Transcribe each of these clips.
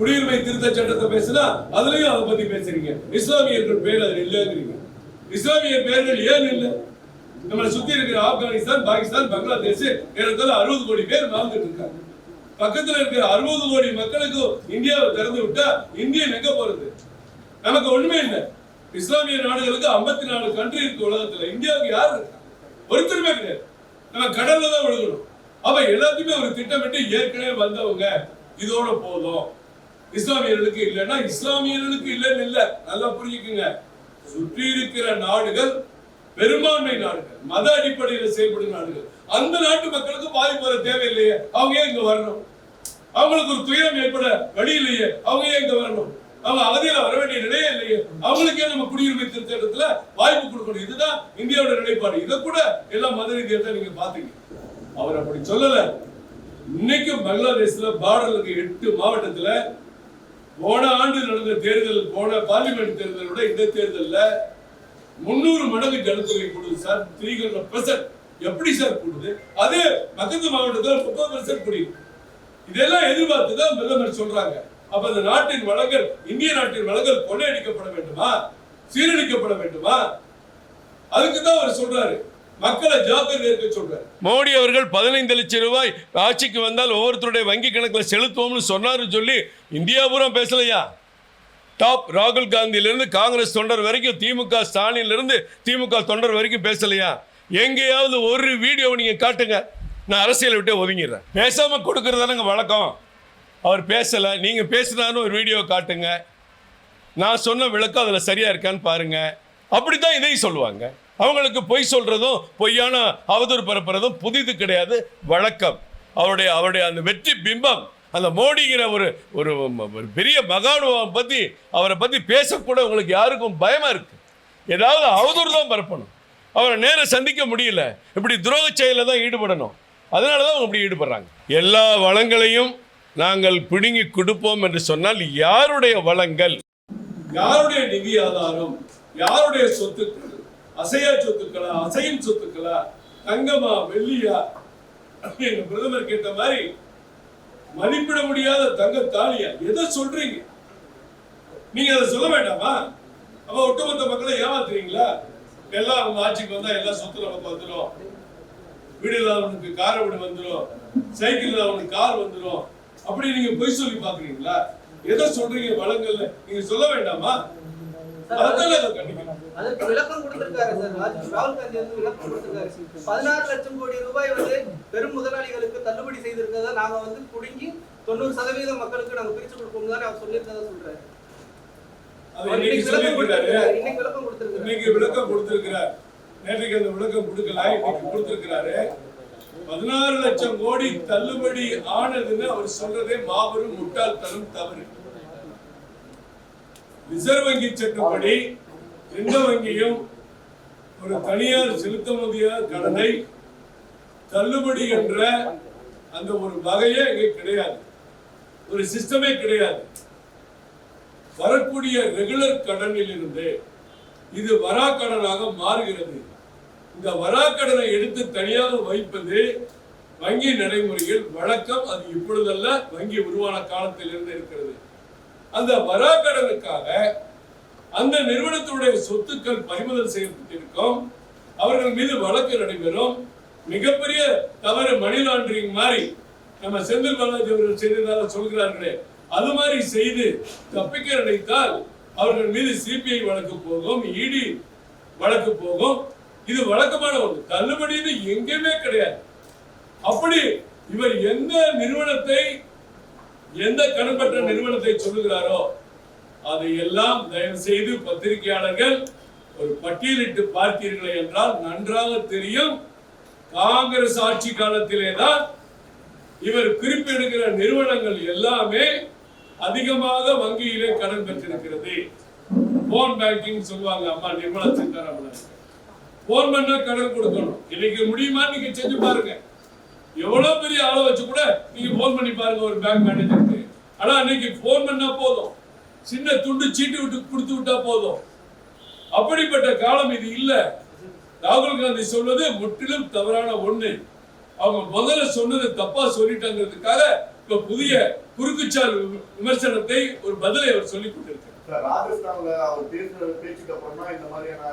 குடியுரிமை திருத்த சட்டத்தை பேசினா அதுலயும் அதை பத்தி பேசுறீங்க. இஸ்லாமியர்கள் பேர் அதில் இல்லைங்கிறீங்க. இஸ்லாமிய பேர்கள் ஏன் இல்லை? நம்மளை சுத்தி இருக்கிற ஆப்கானிஸ்தான் பாகிஸ்தான் பங்களாதேஷ் இடத்துல அறுபது கோடி பேர் வாழ்ந்துட்டு இருக்காங்க. பக்கத்துல இருக்கிற அறுபது கோடி மக்களுக்கு இந்தியாவை திறந்து விட்டா இந்தியன் எங்க போறது? நமக்கு ஒண்ணுமே இல்லை. இஸ்லாமிய நாடுகளுக்கு 54 நாலு கண்ட்ரி இருக்கு உலகத்துல. இந்தியாவுக்கு யார் இருக்கா? ஒருத்தருமே கிடையாது. நம்ம கடல்ல தான் விழுகணும். அப்ப எல்லாத்தையுமே ஒரு திட்டமிட்டு ஏற்கனவே வந்தவங்க. இதோட போதும். இஸ்லாமியர்களுக்கு இல்லைன்னா இஸ்லாமியர்களுக்கு இல்லைன்னு இல்ல. நல்லா புரிஞ்சுக்குங்க. சுற்றி இருக்கிற நாடுகள் பெரும்பான்மை நாடுகள் மத அடிப்படையில் செயல்படும் நாடுகள். அந்த நாட்டு மக்களுக்கு பாதிப்பு வர தேவையில்லையே. அவங்க ஏன் இங்க வரணும்? அவங்களுக்கு ஒரு துயரம் ஏற்பட வழி இல்லையே. அவங்க ஏன் இங்க வரணும்? அவங்க அவதியில வர வேண்டிய நிலையே இல்லையே. அவங்களுக்கே நம்ம குடியுரிமை திருத்தத்துல வாய்ப்பு கொடுக்கணும். இதுதான் இந்தியாவோட நிலைப்பாடு. இதை கூட எல்லாம் மத ரீதியா நீங்க பாத்தீங்க. அவர் அப்படி சொல்லல. இன்னைக்கும் பங்களாதேஷ்ல பார்டர்ல இருக்க எட்டு மாவட்டத்துல போன ஆண்டு நடந்த தேர்தல் போன பார்லிமெண்ட் தேர்தலை விட இந்த தேர்தலில் முன்னூறு மடங்கு ஜனத்தொகை கூடுது சார். த்ரீ ஹண்ட்ரட் பெர்சன்ட் எப்படி சார் கூடுது? அது பக்கத்து மாவட்டத்தில் முப்பது பெர்சன்ட் கூடியது இதெல்லாம் எதிர்பார்த்து தான் பிரதமர் சொல்றாங்க. அப்ப அந்த நாட்டின் வளங்கள் இந்திய நாட்டின் வளங்கள் கொள்ளையடிக்கப்பட வேண்டுமா? சீரழிக்கப்பட வேண்டுமா? அதுக்கு தான் அவர் சொல்றாரு. மக்களை ஜாக்கிரதை இருக்க சொல்றாரு மோடி அவர்கள் பதினைந்து லட்சம் ரூபாய் ஆட்சிக்கு வந்தால் ஒவ்வொருத்தருடைய வங்கி கணக்கில் செலுத்துவோம்னு சொன்னார்னு சொல்லி இந்தியா பூரா பேசலையா? டாப் ராகுல் காந்தியிலிருந்து காங்கிரஸ் தொண்டர் வரைக்கும் திமுக ஸ்டாலின்லேருந்து திமுக தொண்டர் வரைக்கும் பேசலையா? எங்கேயாவது ஒரு வீடியோ நீங்கள் காட்டுங்க. நான் அரசியலை விட்டே ஒதுங்கிடுறேன். பேசாமல் கொடுக்கறதானங்க வழக்கம். அவர் பேசலை. நீங்கள் பேசுனான்னு ஒரு வீடியோ காட்டுங்க. நான் சொன்ன விளக்கம் அதில் சரியாக இருக்கான்னு பாருங்க. அப்படித்தான் இதையும் சொல்லுவாங்க. அவங்களுக்கு பொய் சொல்கிறதும் பொய்யான அவதூறு பரப்புறதும் புதிது கிடையாது. வழக்கம். அவருடைய அவருடைய அந்த வெற்றி பிம்பம் அந்த மோடிங்கிற ஒரு ஒரு பெரிய மகானுவம் பற்றி அவரை பற்றி பேசக்கூட உங்களுக்கு யாருக்கும் பயமாக இருக்குது ஏதாவது அவதூறு தான் பரப்பணும். அவரை நேரம் சந்திக்க முடியல. இப்படி துரோக செயலில் தான் ஈடுபடணும். அதனால தான் அவங்க இப்படி ஈடுபடுறாங்க. எல்லா வளங்களையும் நாங்கள் பிடுங்கி கொடுப்போம் என்று சொன்னால் யாருடைய வளங்கள்? யாருடைய நிதி ஆதாரம்? யாருடைய சொத்துக்கள்? அசையா சொத்துக்களா அசையும் சொத்துக்களா தங்கமா வெள்ளியா? எங்க பிரதமர் கேட்ட மாதிரி மதிப்பிட முடியாத தங்க தாலியா? எதை சொல்றீங்க? நீங்க அதை சொல்ல வேண்டாமா? அப்ப ஒட்டுமொத்த மக்களை ஏமாத்துறீங்களா? எல்லாம் அவங்க ஆட்சிக்கு வந்தா எல்லா சொத்து நமக்கு வந்துடும் வீடு இல்லாதவனுக்கு கார் வீடு வந்துடும் சைக்கிள் இல்லாதவனுக்கு கார் வந்துடும் அப்படி நீங்க பொய் சொல்லி பாக்குறீங்களா எதை சொல்றீங்க வளங்கள்ல நீங்க சொல்ல வேண்டாமா? அதான் அதை அதற்கு விளக்கம் கொடுத்திருக்காரு சார். ராகுல் காந்தி வந்து விளக்கம் கொடுத்திருக்காரு. பதினாறு லட்சம் கோடி ரூபாய் வந்து பெரும் முதலாளிகளுக்கு தள்ளுபடி செய்திருக்கிறதா நாங்க வந்து புடுங்கி தொண்ணூறு சதவீதம் மக்களுக்கு நாங்க பிரிச்சு கொடுப்போம் தான் அவர் சொல்லியிருக்கதா சொல்றாரு. விளக்கம் இன்னைக்கு கொடுத்திருக்கிறார். நேற்றுக்கு அந்த விளக்கம் கொடுக்கல. இன்னைக்கு கொடுத்திருக்கிறாரு. பதினாறு லட்சம் கோடி தள்ளுபடி ஆனதுன்னு அவர் சொல்றதே மாபெரும் முட்டாள்தனம் தவறு. ரிசர்வ் வங்கி சட்டப்படி எந்த வங்கியும் ஒரு தனியார் செலுத்த முடியாத கடனை தள்ளுபடி என்ற அந்த ஒரு வகையே இங்கே கிடையாது. ஒரு சிஸ்டமே கிடையாது. வரக்கூடிய ரெகுலர் கடனில் இருந்து இது வராக்கடனாக மாறுகிறது. இந்த வராக்கடனை எடுத்து தனியாக வைப்பது வங்கி நடைமுறையில் வழக்கம். அது இப்பொழுதல்ல வங்கி உருவான காலத்தில் இருந்து இருக்கிறது. அந்த வராக்கடனுக்காக அந்த நிறுவனத்துடைய சொத்துக்கள் பறிமுதல் செய்யப்பட்டிருக்கும். அவர்கள் மீது வழக்கு நடைபெறும். மிகப்பெரிய தவறு மணி லாண்டரிங் மாதிரி நம்ம செந்தில் பாலாஜி அவர்கள் செய்ததாக சொல்கிறார்களே அது மாதிரி செய்து தப்பிக்க நினைத்தால் அவர்கள் மீது சிபிஐ வழக்கு போகும் இடி வழக்கு போகும். இது வழக்கமான ஒன்று தள்ளுபடின்னு எங்கேயுமே கிடையாது. அப்படி இவர் எந்த நிறுவனத்தை எந்த கடன்பற்ற நிறுவனத்தை சொல்லுகிறாரோ அதையெல்லாம் தயவு செய்து பத்திரிகையாளர்கள் ஒரு பட்டியலிட்டு பார்த்தீர்களே என்றால் நன்றாக தெரியும். காங்கிரஸ் ஆட்சி காலத்திலே தான் இவர் குறிப்பிடுகிற நிறுவனங்கள் எல்லாமே அதிகமாக வங்கியிலே கடன் பெற்றிருக்கிறது. போன் பேங்கிங் சொல்லுவாங்க அம்மா நிர்மலா சீதாராமன். போன் பண்ணா கடன் கொடுக்கணும். இன்னைக்கு முடியுமா? நீங்க செஞ்சு பாருங்க. எவ்வளவு பெரிய ஆளை வச்சு கூட நீங்க போன் பண்ணி பாருங்க ஒரு பேங்க் மேனேஜருக்கு ஆனா அன்னைக்கு போன் பண்ணா போதும். சின்ன துண்டு சீட்டு விட்டு கொடுத்து விட்டா போதும். அப்படிப்பட்ட காலம் இது இல்லை. ராகுல் காந்தி சொல்வது முற்றிலும் தவறான ஒண்ணு. அவங்க முதல்ல சொன்னது தப்பா சொல்லிட்டாங்கிறதுக்காக இப்ப புதிய குறுக்குச்சால் விமர்சனத்தை ஒரு பதிலை அவர் சொல்லிக் கொண்டிருக்கிறார். ராஜஸ்தான்ல அவர் பேசுற பேச்சுக்கு அப்புறம் இந்த மாதிரியான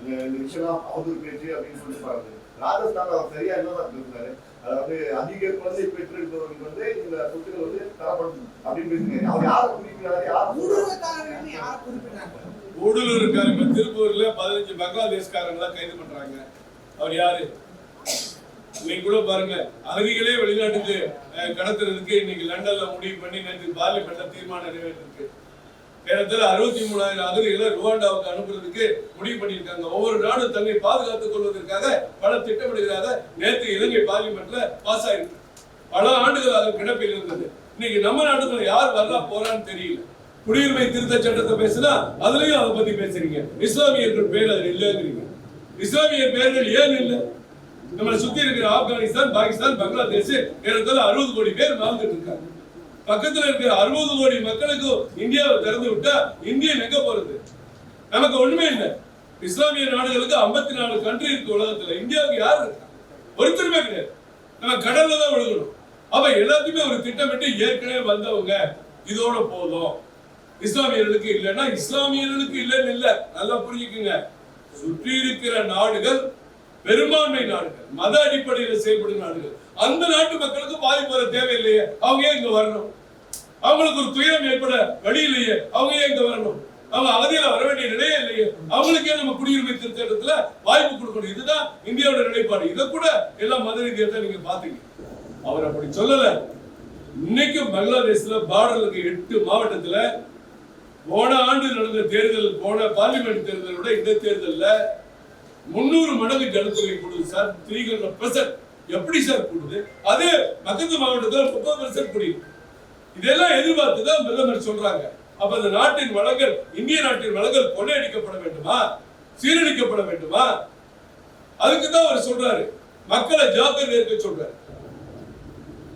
இந்த விஷயம் அவதூறு பேச்சு அப்படின்னு சொல்லி பாருங்க ராஜஸ்தான்ல அவர் சரியா என்னதான் பேசுறாரு அதாவது அதிக குழந்தை பெற்றிருப்பவர்களுக்கு வந்து இந்த சொத்துக்கள் வந்து தரப்படும் அப்படின்னு பேசுறாரு அவர் யாரை குறிக்கிறாரு யாரை சொல்றாரு? ஊடுருவக்காரர்கள்னு யாரை இப்ப திருப்பூர்ல பதினஞ்சு பங்களாதேஷ்காரங்கள கைது பண்றாங்க. அவர் யாரு? இன்னைக்கு கூட பாருங்க. அகதிகளே வெளிநாட்டுக்கு அஹ், கடத்துறதுக்கு இன்னைக்கு லண்டன்ல முடிவு பண்ணி நேற்று பார்லிமெண்ட்ல தீர்மானம் நிறைவேற்றிருக்கு. நேரத்தில் அறுபத்தி மூணாயிரம் அகதிகளை ருவாண்டாவுக்கு அனுப்புறதுக்கு முடிவு பண்ணியிருக்காங்க. ஒவ்வொரு நாடும் தன்னை பாதுகாத்துக் கொள்வதற்காக பல திட்டமிடுகிறாக நேற்று இலங்கை பார்லிமெண்ட்ல பாஸ் ஆயிருக்கு. பல ஆண்டுகள் அது கிடப்பில் இருந்தது. இன்னைக்கு நம்ம நாட்டுக்குள்ள யார் வரலா போறான்னு தெரியல. குடியுரிமை திருத்த சட்டத்தை பேசினா அதுலயும் அதை பத்தி பேசுறீங்க. இஸ்லாமியர்கள் பேர் அதில் இல்லைங்கிறீங்க. இஸ்லாமிய பேர்கள் ஏன் இல்லை? நம்மளை சுத்தி இருக்கிற ஆப்கானிஸ்தான் பாகிஸ்தான் பங்களாதேஷ் ஏறத்தாழ அறுபது கோடி பேர் வாழ்ந்துட்டு இருக்காங்க. பக்கத்துல இருக்கிற அறுபது கோடி மக்களுக்கு இந்தியாவை திறந்து விட்டா இந்தியன் எங்க போறது? நமக்கு ஒண்ணுமே இல்லை. இஸ்லாமிய நாடுகளுக்கு 54 நாலு கண்ட்ரி இருக்கு உலகத்துல. இந்தியாவுக்கு யார் இருக்கா? ஒருத்தருமே கிடையாது. நம்ம கடல்ல தான் விழுகணும். அப்ப எல்லாத்தையுமே ஒரு திட்டமிட்டு ஏற்கனவே வந்தவங்க இதோட போதும். இஸ்லாமியர்களுக்கு இல்லைன்னா இஸ்லாமியர்களுக்கு இல்லைன்னு இல்ல. நல்லா புரிஞ்சுக்குங்க. சுற்றி இருக்கிற நாடுகள் பெரும்பான்மை நாடுகள். மத அடிப்படையில் செயல்படும் நாடுகள். அந்த நாட்டு மக்களுக்கு பாதிப்பு வர தேவையில்லையே. அவங்க ஏன் இங்க வரணும்? அவங்களுக்கு ஒரு துயரம் ஏற்பட வழி இல்லையே. அவங்க ஏன் இங்க வரணும்? அவங்க அவதியில வர வேண்டிய நிலையே இல்லையே. அவங்களுக்கே நம்ம குடியுரிமை திருத்தத்துல வாய்ப்பு கொடுக்கணும். இதுதான் இந்தியாவோட நிலைப்பாடு. இதை கூட எல்லாம் மத ரீதியா தான் நீங்க பாத்தீங்க அவர் அப்படி சொல்லல. இன்னைக்கு பங்களாதேஷ்ல பார்டருக்கு எட்டு மாவட்டத்துல போன ஆண்டு நடந்த தேர்தல் போன பார்லிமெண்ட் தேர்தலோட இந்த தேர்தலில் முன்னூறு மடங்கு ஜனத்தொகை கூடுது சார். த்ரீ ஹண்ட்ரட் பெர்சன்ட் எப்படி சார் கூடுது? அது பக்கத்து மாவட்டத்துல முப்பது பெர்சன்ட் கூடியது இதெல்லாம் எதிர்பார்த்து தான் பிரதமர் சொல்றாங்க. அப்ப அந்த நாட்டின் வளங்கள் இந்திய நாட்டின் வளங்கள் கொள்ளையடிக்கப்பட வேண்டுமா? சீரழிக்கப்பட வேண்டுமா? அதுக்கு தான் அவர் சொல்றாரு. மக்களை ஜாக்கிரதை இருக்க சொல்றாரு.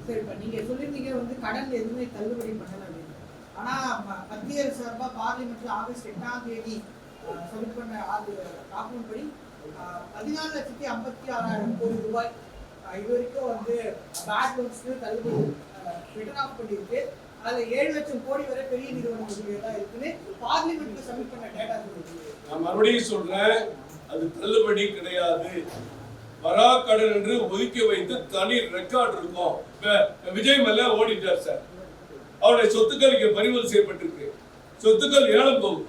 சரி நீங்க சொல்லிருந்தீங்க வந்து கடன் எதுவுமே தள்ளுபடி பண்ணல ஆனா ம- மத்திய அரசு சார்பா பார்லிமெண்ட்ல ஆகஸ்ட் எட்டாம் தேதி சப்மிட் பண்ண ஆறு டாக்குமெண்ட் படி பதினாலு லட்சத்தி ஐம்பத்தி ஆறாயிரம் கோடி ரூபாய் இது வரைக்கும் வந்து பேட் லோன்ஸ்க்கு தள்ளுபடி ரிட்டர்ன் ஆஃப் பண்ணியிருக்கு. அதில் ஏழு லட்சம் கோடி வரை பெரிய நிறுவனங்களுக்கு தான் இருக்குன்னு பார்லிமெண்ட்டுக்கு சப்மிட் பண்ண டேட்டா நான் மறுபடியும் சொல்றேன் அது தள்ளுபடி கிடையாது. வராக்கடன் என்று ஒதுக்கி வைத்து தனி ரெக்கார்ட் இருக்கும். விஜய் மல்ல ஓடிட்டார் சார். அவருடைய சொத்துக்கள் இங்கே பறிமுதல் செய்யப்பட்டிருக்கு. சொத்துக்கள் ஏலம் போகுது.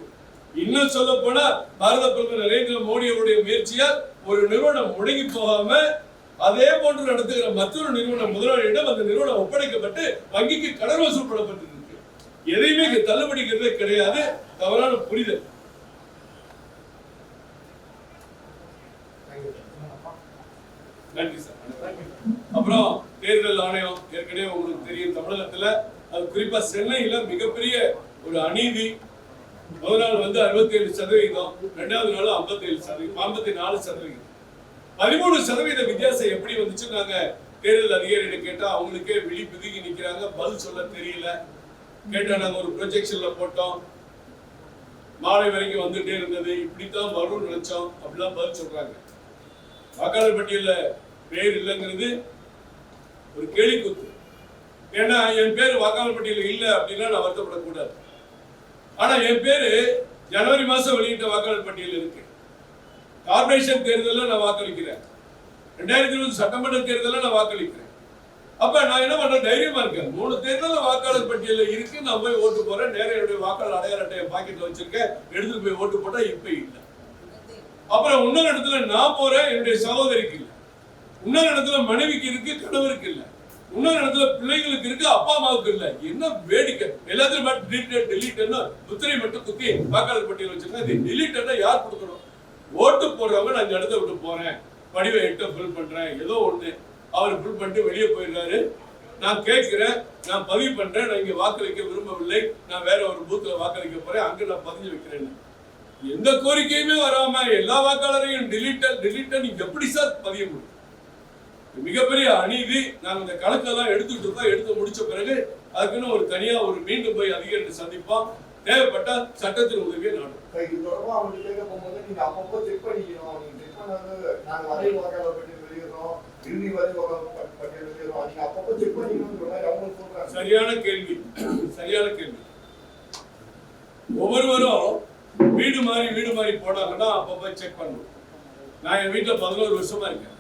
இன்னும் சொல்ல போனா பாரத பிரதமர் நரேந்திர மோடியோடைய முயற்சியால் ஒரு நிறுவனம் முடங்கி போகாம அதே போன்று நடத்துகிற மற்றொரு நிறுவனம் முதலாளியிடம் அந்த நிறுவனம் ஒப்படைக்கப்பட்டு வங்கிக்கு கடன் வசூல் பண்ணப்பட்டிருக்கு. எதையுமே தள்ளுபடிக்கிறதே கிடையாது. தவறான புரிதல். நன்றி சார். அப்புறம் தேர்தல் ஆணையம் ஏற்கனவே உங்களுக்கு தெரியும் தமிழகத்துல. அது குறிப்பா சென்னையில மிகப்பெரிய ஒரு அநீதி. முதல் நாள் வந்து 67% சதவீதம் ரெண்டாவது நாள் 57% சதவீதம் ஐம்பத்தி நாலு சதவீதம். பதிமூணு சதவீத வித்தியாசம் எப்படி வந்துச்சு நாங்க தேர்தல் அதிகாரிகிட்ட கேட்டா அவங்களுக்கே விழி பிதுங்கி நிக்கிறாங்க. பதில் சொல்ல தெரியல. கேட்டா நாங்க ஒரு ப்ரொஜெக்ஷன்ல போட்டோம். மாலை வரைக்கும் வந்துட்டே இருந்தது. இப்படித்தான் வரும்னு நினைச்சோம். அப்படிலாம் பதில் சொல்றாங்க. வாக்காளர் பட்டியல பேர் இல்லைங்கிறது ஒரு கேலிக்கூத்து. ஏன்னா என் பேர் வாக்காளர் பட்டியலில் இல்லை அப்படின்னா நான் வருத்தப்படக்கூடாது. ஆனா என் பேரு ஜனவரி மாசம் வெளியிட்ட வாக்காளர் பட்டியல் இருக்கு. கார்பரேஷன் தேர்தலில் நான் வாக்களிக்கிறேன். ரெண்டாயிரத்தி இருபது சட்டமன்ற தேர்தலில் நான் வாக்களிக்கிறேன். அப்ப நான் என்ன பண்றேன்? தைரியமா இருக்கேன். மூணு தேர்தல் வாக்காளர் பட்டியலில் இருக்கு. நான் போய் ஓட்டு போறேன் நேரம் என்னுடைய வாக்காளர் அடையாள அட்டையை பாக்கெட்ல வச்சிருக்கேன். எடுத்துட்டு போய் ஓட்டு போட்டா இப்ப இல்லை. அப்புறம் இன்னொரு இடத்துல நான் போறேன். என்னுடைய சகோதரிக்கு இல்லை. இன்னொரு இடத்துல மனைவிக்கு இருக்கு. கணவருக்கு இல்லை. இன்னொரு இடத்துல பிள்ளைங்களுக்கு இருக்கு. அப்பா அம்மாவுக்கு இல்ல. என்ன வேடிக்கை? எல்லாத்தையும் மட்டும் டெலிட் delete முத்திரை மட்டும் குத்தி வாக்காளர் பட்டியல் வச்சிருக்கேன். இது delete யார் கொடுக்கணும்? ஓட்டு போடுறவங்க நான் இந்த இடத்த விட்டு போறேன். படிவை எட்ட ஃபில் பண்றேன். ஏதோ ஒண்ணு. அவர் ஃபில் பண்ணிட்டு வெளியே போயிடுறாரு. நான் கேட்கிறேன். நான் பதிவு பண்றேன். நான் இங்க வாக்களிக்க விரும்பவில்லை. நான் வேற ஒரு பூத்துல வாக்களிக்க போறேன். அங்க நான் பதிஞ்சு வைக்கிறேன்னு எந்த கோரிக்கையுமே வராம எல்லா வாக்காளரையும் டிலீட்டர் டிலீட்டர் நீங்க எப்படி சார் பதிய முடியும்? மிகப்பெரிய அநீதி. நாங்க இந்த கணக்கெல்லாம் எடுத்துட்டு இருக்கோம் எடுத்து முடிச்ச பிறகு அதுக்குன்னு ஒரு தனியா ஒரு மீண்டும் போய் அதிகாரிகளை சந்திப்போம். தேவைப்பட்ட சட்டத்தின் உதவியை நாடும். இது தொடர்பா அவங்க கேட்க போகும்போது நீங்க அப்பப்போ செக் பண்ணிக்கணும். நீங்க செக் பண்ணாது நாங்க வரை வாக்காளர் பட்டியல் வெளியிடுறோம். இறுதி வரை வாக்காளர் பட்டியல் வெளியிடுறோம். நீங்க அப்பப்போ செக் பண்ணிக்கணும்னு சொன்னா அவங்க சொல்றாங்க. சரியான கேள்வி. சரியான கேள்வி. ஒவ்வொருவரும் வீடு மாறி வீடு மாறி போனாங்கன்னா அப்பப்ப செக் பண்ணணும் நான் என் வீட்டுல பதினோரு வருஷமா இருக்கேன்.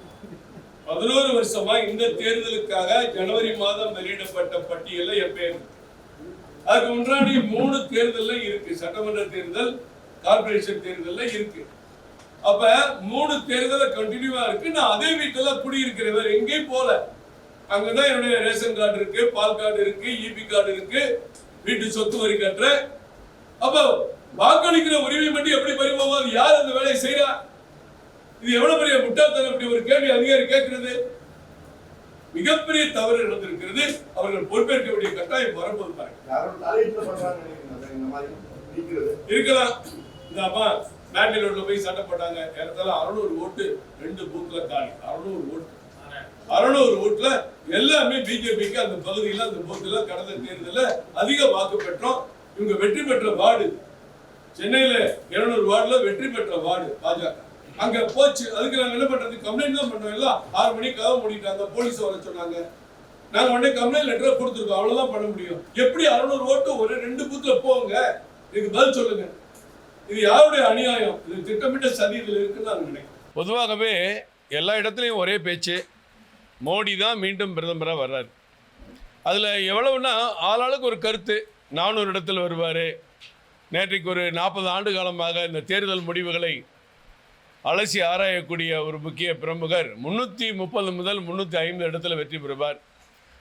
பதினோரு வருஷமா இந்த தேர்தலுக்காக ஜனவரி மாதம் வெளியிடப்பட்ட பட்டியல்ல என் பேர். அதுக்கு முன்னாடி மூணு தேர்தல்ல இருக்கு. சட்டமன்ற தேர்தல் கார்ப்பரேஷன் தேர்தல்ல இருக்கு. அப்ப மூணு தேர்தல கண்டினியூவா இருக்கு. நான் அதே வீட்டுல குடியிருக்கிறவர் எங்கேயும் போல அங்கதான் என்னுடைய ரேஷன் கார்டு இருக்கு பால் கார்டு இருக்கு இபி கார்டு இருக்கு. வீட்டு சொத்து வரி கட்டுறேன் அப்ப வாக்களிக்கிற உரிமை மட்டும் எப்படி பறிபோகும் அது யார் அந்த வேலையை செய்யறா இது எவ்வளவு பெரிய முட்டாள்தனம் இப்படி ஒரு கேள்வி அதிகாரி கேட்கிறது? மிகப்பெரிய தவறு நடந்திருக்கிறது. அவர்கள் பொறுப்பேற்க வேண்டிய கட்டாயம் நீக்கிறது. இருக்கலாம். இந்த அம்மா மேட்லி ரோட்ல போய் சண்டை போட்டாங்க. ஏறத்தால அறுநூறு ஓட்டு ரெண்டு பூத்ல காலி. அறுநூறு ஓட்டு. அறுநூறு ஓட்டுல எல்லாமே பிஜேபிக்கு அந்த பகுதியில அந்த பூத்துல கடந்த தேர்தல்ல அதிக வாக்கு பெற்றோம். இவங்க வெற்றி பெற்ற வார்டு. சென்னையில இருநூறு வார்டுல வெற்றி பெற்ற வார்டு பாஜக. அங்க போச்சு. அதுக்கு நாங்க என்ன பண்றது? கம்ப்ளைண்ட் தான் பண்ணோம். எல்லாம் ஆறு மணிக்கு கதவு மூடிட்டாங்க. போலீஸ் வர சொன்னாங்க. நாங்க உடனே கம்ப்ளைண்ட் லெட்டரை கொடுத்துருக்கோம். அவ்வளவுதான் பண்ண முடியும். எப்படி அறுநூறு ஓட்டு ஒரு ரெண்டு பூத்துல போங்க? இதுக்கு பதில் சொல்லுங்க. இது யாருடைய அநியாயம்? இது திட்டமிட்ட சதி இதில் இருக்குன்னு நான் நினைக்கிறேன். பொதுவாகவே எல்லா இடத்துலையும் ஒரே பேச்சு. மோடி தான் மீண்டும் பிரதமராக வர்றார். அதில் எவ்வளவுன்னா ஆளாளுக்கு ஒரு கருத்து. நானூறு இடத்துல வருவார். நேற்றைக்கு ஒரு நாற்பது ஆண்டு காலமாக இந்த தேர்தல் முடிவுகளை அலசி ஆராயக்கூடிய ஒரு முக்கிய பிரமுகர். முந்நூற்றி முப்பது முதல் முந்நூற்றி ஐம்பது இடத்துல வெற்றி பெறுவார்.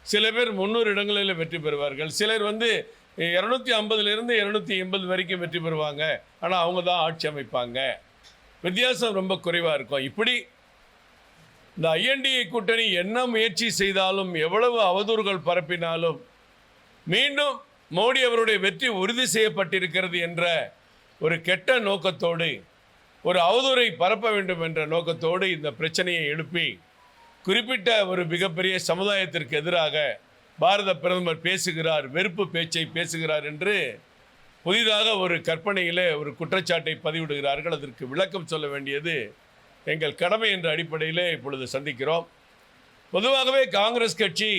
சில பேர் முந்நூறு இடங்களில் வெற்றி பெறுவார்கள். சிலர் வந்து இரநூத்தி ஐம்பதுலேருந்து இரநூத்தி எண்பது வரைக்கும் வெற்றி பெறுவாங்க. ஆனால் அவங்க தான் ஆட்சி அமைப்பாங்க. வித்தியாசம் ரொம்ப குறைவாக இருக்கும். இப்படி இந்த ஐஎன்டிஏ கூட்டணி என்ன முயற்சி செய்தாலும் எவ்வளவு அவதூறுகள் பரப்பினாலும் மீண்டும் மோடி அவருடைய வெற்றி உறுதி செய்யப்பட்டிருக்கிறது என்ற ஒரு கெட்ட நோக்கத்தோடு ஒரு அவதூறை பரப்ப வேண்டும் என்ற நோக்கத்தோடு இந்த பிரச்சனையை எழுப்பி குறிப்பிட்ட ஒரு மிகப்பெரிய சமுதாயத்திற்கு எதிராக பாரத பிரதமர் பேசுகிறார் வெறுப்பு பேச்சை பேசுகிறார் என்று புதிதாக ஒரு கற்பனையிலே ஒரு குற்றச்சாட்டை பதிவிடுகிறார்கள். அதற்கு விளக்கம் சொல்ல வேண்டியது எங்கள் கடமை என்ற அடிப்படையிலே இப்பொழுது சந்திக்கிறோம். பொதுவாகவே காங்கிரஸ் கட்சி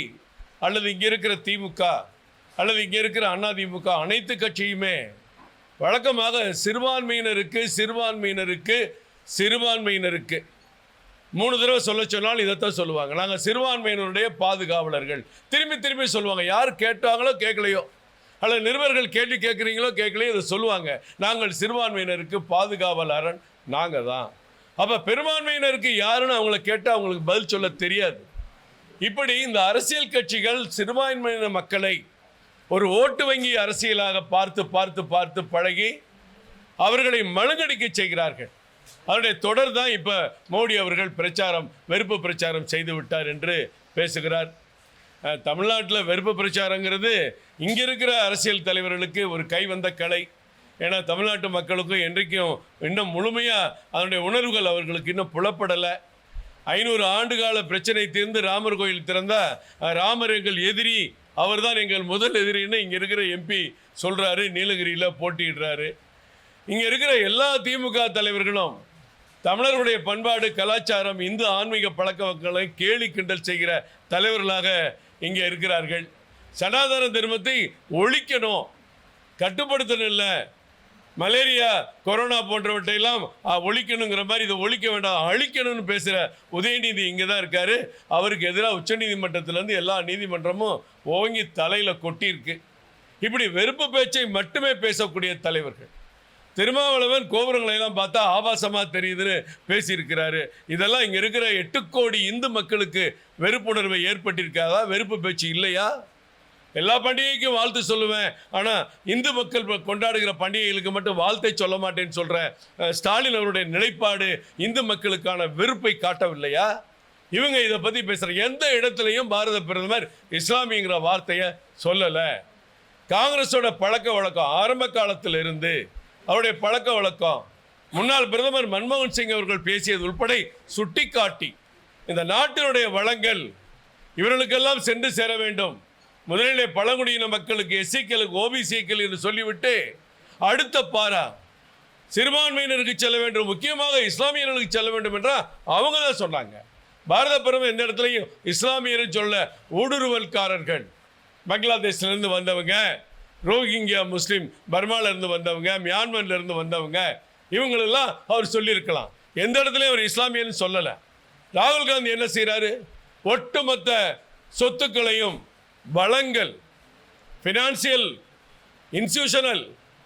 அல்லது இங்கே இருக்கிற திமுக அல்லது இங்கே இருக்கிற அதிமுக அனைத்து கட்சியுமே வழக்கமாக சிறுபான்மையினருக்கு சிறுபான்மையினருக்கு சிறுபான்மையினருக்கு. மூணு தடவை சொல்ல சொன்னால் இதைத்தான் சொல்லுவாங்க. நாங்கள் சிறுபான்மையினருடைய பாதுகாவலர்கள். திரும்பி திரும்பி சொல்லுவாங்க. யார் கேட்டாங்களோ கேட்கலையோ அல்லது நிருபர்கள் கேள்வி கேட்குறீங்களோ கேட்கலையோ இதை சொல்லுவாங்க. நாங்கள் சிறுபான்மையினருக்கு பாதுகாவலரன் நாங்கள் தான். அப்போ பெரும்பான்மையினருக்கு யாருன்னு அவங்கள கேட்டால் அவங்களுக்கு பதில் சொல்ல தெரியாது. இப்படி இந்த அரசியல் கட்சிகள் சிறுபான்மையின மக்களை ஒரு ஓட்டு வங்கி அரசியலாக பார்த்து பார்த்து பார்த்து பழகி அவர்களை மழுங்கடிக்க செய்கிறார்கள். அதனுடைய தொடர் தான் இப்போ மோடி அவர்கள் பிரச்சாரம் வெறுப்பு பிரச்சாரம் செய்து விட்டார் என்று பேசுகிறார். தமிழ்நாட்டில் வெறுப்பு பிரச்சாரங்கிறது இங்கே இருக்கிற அரசியல் தலைவர்களுக்கு ஒரு கைவந்த கலை. ஏன்னா தமிழ்நாட்டு மக்களுக்கும் என்றைக்கும் இன்னும் முழுமையாக அதனுடைய உணர்வுகள் அவர்களுக்கு இன்னும் புலப்படலை. ஐநூறு ஆண்டுகால பிரச்சனை தீர்ந்து ராமர் கோயில் திறந்தால் ராமர் எங்கள் எதிரி அவர்தான் எங்கள் முதல் எதிரின்னு இங்கே இருக்கிற எம்பி சொல்கிறாரு நீலகிரியில் போட்டியிடுறாரு. இங்கே இருக்கிற எல்லா திமுக தலைவர்களும் தமிழர்களுடைய பண்பாடு கலாச்சாரம் இந்து ஆன்மீக பழக்க வழக்கங்களை கேலி கிண்டல் செய்கிற தலைவர்களாக இங்கே இருக்கிறார்கள். சனாதன தர்மத்தை ஒழிக்கணும் கட்டுப்படுத்தணும் இல்லை மலேரியா கொரோனா போன்றவற்றையெல்லாம் ஒழிக்கணுங்கிற மாதிரி இதை ஒழிக்க வேண்டாம் அழிக்கணும்னு பேசுகிற உதயநிதி இங்கே தான் இருக்கார். அவருக்கு எதிராக உச்சநீதிமன்றத்திலேருந்து எல்லா நீதிமன்றமும் ஓங்கி தலையில் கொட்டியிருக்கு. இப்படி வெறுப்பு பேச்சை மட்டுமே பேசக்கூடிய தலைவர்கள். திருமாவளவன் கோபுரங்களை எல்லாம் பார்த்தா ஆபாசமாக தெரியுதுன்னு பேசியிருக்கிறாரு. இதெல்லாம் இங்கே இருக்கிற எட்டு கோடி இந்து மக்களுக்கு வெறுப்புணர்வை ஏற்பட்டிருக்காதா? வெறுப்பு பேச்சு இல்லையா? எல்லா பண்டிகைக்கும் வாழ்த்து சொல்லுவேன். ஆனால் இந்து மக்கள் கொண்டாடுகிற பண்டிகைகளுக்கு மட்டும் வாழ்த்தை சொல்ல மாட்டேன்னு சொல்கிற ஸ்டாலின் அவருடைய நிலைப்பாடு இந்து மக்களுக்கான வெறுப்பை காட்டவில்லையா? இவங்க இதை பற்றி பேசுகிற எந்த இடத்துலையும் பாரத பிரதமர் இஸ்லாமியங்கிற வார்த்தையை சொல்லலை. காங்கிரஸோட பழக்க வழக்கம் ஆரம்ப காலத்தில் இருந்து அவருடைய பழக்க வழக்கம் முன்னாள் பிரதமர் மன்மோகன் சிங் அவர்கள் பேசியது உட்பட சுட்டிக்காட்டி இந்த நாட்டினுடைய வளங்கள் இவர்களுக்கெல்லாம் சென்று சேர வேண்டும். முதலிலே பழங்குடியின மக்களுக்கு எஸ்சிக்களுக்கு ஓபிசிக்கள் என்று சொல்லிவிட்டு அடுத்த பாரா சிறுபான்மையினருக்கு செல்ல வேண்டும் முக்கியமாக இஸ்லாமியர்களுக்கு செல்ல வேண்டும் என்றால் அவங்க தான் சொன்னாங்க. பாரத பிரதமர் எந்த இடத்துலையும் இஸ்லாமியர் சொல்ல ஊடுருவல்காரர்கள். பங்களாதேஷ்லேருந்து வந்தவங்க ரோஹிங்கியா முஸ்லீம் பர்மால வந்தவங்க மியான்மர்லேருந்து வந்தவங்க இவங்களெல்லாம் அவர் சொல்லியிருக்கலாம். எந்த இடத்துலையும் அவர் இஸ்லாமியன்னு சொல்லலை. ராகுல் காந்தி என்ன செய்கிறாரு ஒட்டுமொத்த சொத்துக்களையும் வளங்கள் ஃபினான்சியல் இன்ஸ்டியூஷனல்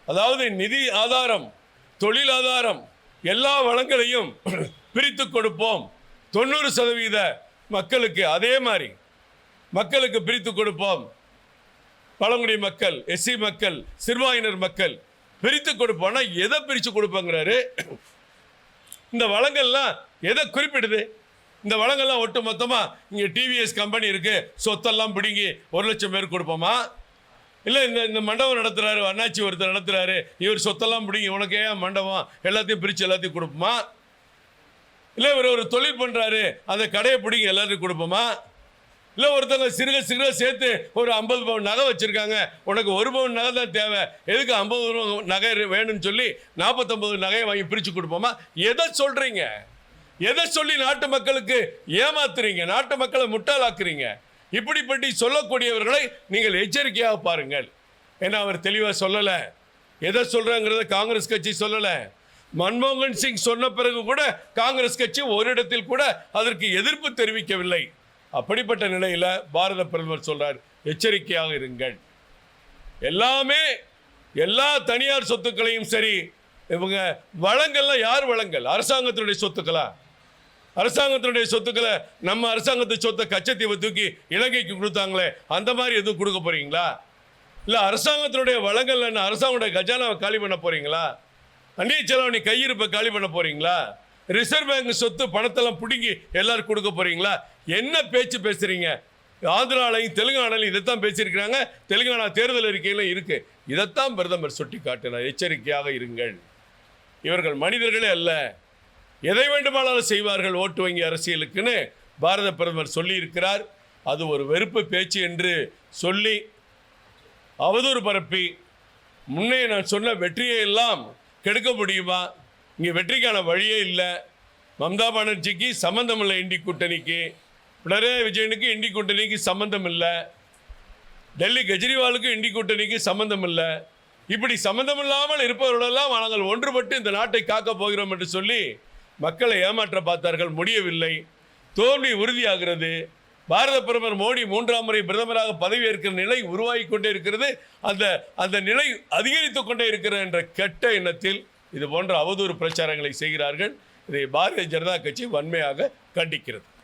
அதாவது நிதி ஆதாரம் தொழில் ஆதாரம் எல்லா வளங்களையும் பிரித்து கொடுப்போம். தொண்ணூறு சதவீத மக்களுக்கு அதே மாதிரி மக்களுக்கு பிரித்து கொடுப்போம். பழங்குடி மக்கள் எஸ்சி மக்கள் சிறுபாயினர் மக்கள் பிரித்து கொடுப்போம்னா எதை பிரித்து கொடுப்போங்கிறாரு? இந்த வளங்கள்லாம் எதை குறிப்பிடுது? இந்த வளங்கள்லாம் ஒட்டு மொத்தமாக இங்கே டிவிஎஸ் கம்பெனி இருக்குது சொத்தெல்லாம் பிடுங்கி ஒரு லட்சம் பேர் கொடுப்போமா? இல்லை இந்த இந்த மண்டபம் நடத்துகிறாரு அண்ணாச்சி ஒருத்தர் நடத்துகிறாரு இவர் சொத்தெல்லாம் பிடிங்கி உனக்கு ஏன் மண்டபம்? எல்லாத்தையும் பிரித்து எல்லாத்தையும் கொடுப்போமா? இல்லை இவர் ஒரு தொழில் பண்ணுறாரு அந்த கடையை பிடிங்கி எல்லாருக்கும் கொடுப்போமா? இல்லை ஒருத்தவங்க சிறுக சிறுக சேர்த்து ஒரு ஐம்பது பவுன் நகை வச்சுருக்காங்க. உனக்கு ஒரு பவுன் நகை தான் தேவை. எதுக்கு ஐம்பது நகை வேணும்னு சொல்லி நாற்பத்தொம்பது நகையை வாங்கி பிரித்து கொடுப்போமா? எதை சொல்கிறீங்க எதை சொல்லி நாட்டு மக்களுக்கு ஏமாத்துறீங்க? நாட்டு மக்களை முட்டாளாக்குறீங்க? இப்படிப்பட்டி சொல்லக்கூடியவர்களை நீங்கள் எச்சரிக்கையாக பாருங்கள். ஏன்னா அவர் தெளிவாக சொல்லலை. எதை சொல்கிறாங்கிறத காங்கிரஸ் கட்சி சொல்லலை. மன்மோகன் சிங் சொன்ன பிறகு கூட காங்கிரஸ் கட்சி ஒரு இடத்தில் கூட அதற்கு எதிர்ப்பு தெரிவிக்கவில்லை. அப்படிப்பட்ட நிலையில் பாரத பிரதமர் சொல்கிறார் எச்சரிக்கையாக இருங்கள். எல்லாமே எல்லா தனியார் சொத்துக்களையும் சரி இவங்க வளங்கள்லாம் யார் வளங்கள் அரசாங்கத்தினுடைய சொத்துக்களா? அரசாங்கத்தினுடைய சொத்துக்களை நம்ம அரசாங்கத்து சொத்தை கச்சத்தீவை தூக்கி இலங்கைக்கு கொடுத்தாங்களே அந்த மாதிரி எதுவும் கொடுக்க போறீங்களா? இல்லை அரசாங்கத்தினுடைய வளங்கள் என்ன அரசாங்கத்துடைய கஜானாவை காலி பண்ண போறீங்களா? அந்நிய செலவணி கையிருப்பை காலி பண்ண போறீங்களா? ரிசர்வ் பேங்க் சொத்து பணத்தெல்லாம் பிடுங்கி எல்லாரும் கொடுக்க போறீங்களா? என்ன பேச்சு பேசுறீங்க? ஆந்திராலையும் தெலுங்கானாலையும் இதைத்தான் பேசியிருக்கிறாங்க. தெலுங்கானா தேர்தல் அறிக்கையிலும் இருக்கு. இதைத்தான் பிரதமர் சுட்டி காட்டினார் எச்சரிக்கையாக இருங்கள். இவர்கள் மனிதர்களே அல்ல. எதை வேண்டுமானாலும் செய்வார்கள் ஓட்டு வங்கி அரசியலுக்குன்னு பாரத பிரதமர் சொல்லியிருக்கிறார். அது ஒரு வெறுப்பு பேச்சு என்று சொல்லி அவதூறு பரப்பி முன்னே நான் சொன்ன வெற்றியை எல்லாம் கெடுக்க முடியுமா? இங்கே வெற்றிக்கான வழியே இல்லை. மம்தா பானர்ஜிக்கு சம்மந்தம் இல்லை இண்டி கூட்டணிக்கு. பினராயி விஜயனுக்கு இண்டி கூட்டணிக்கு சம்மந்தம் இல்லை டெல்லி கெஜ்ரிவாலுக்கு இண்டி கூட்டணிக்கு சம்மந்தம் இல்லை இப்படி சம்மந்தம் இல்லாமல் இருப்பவர்களெல்லாம் நாங்கள் ஒன்றுபட்டு இந்த நாட்டை காக்கப் போகிறோம் என்று சொல்லி மக்களை ஏமாற்ற பார்த்தார்கள் முடியவில்லை. தோல்வி உறுதியாகிறது. பாரத பிரதமர் மோடி மூன்றாம் முறை பிரதமராக பதவியேற்கிற நிலை உருவாகி கொண்டே இருக்கிறது. அந்த அந்த நிலை அதிகரித்து கொண்டே இருக்கிறது என்ற கெட்ட எண்ணத்தில் இது போன்ற அவதூறு பிரச்சாரங்களை செய்கிறார்கள். இதை பாரதிய ஜனதா கட்சி வன்மையாக கண்டிக்கிறது.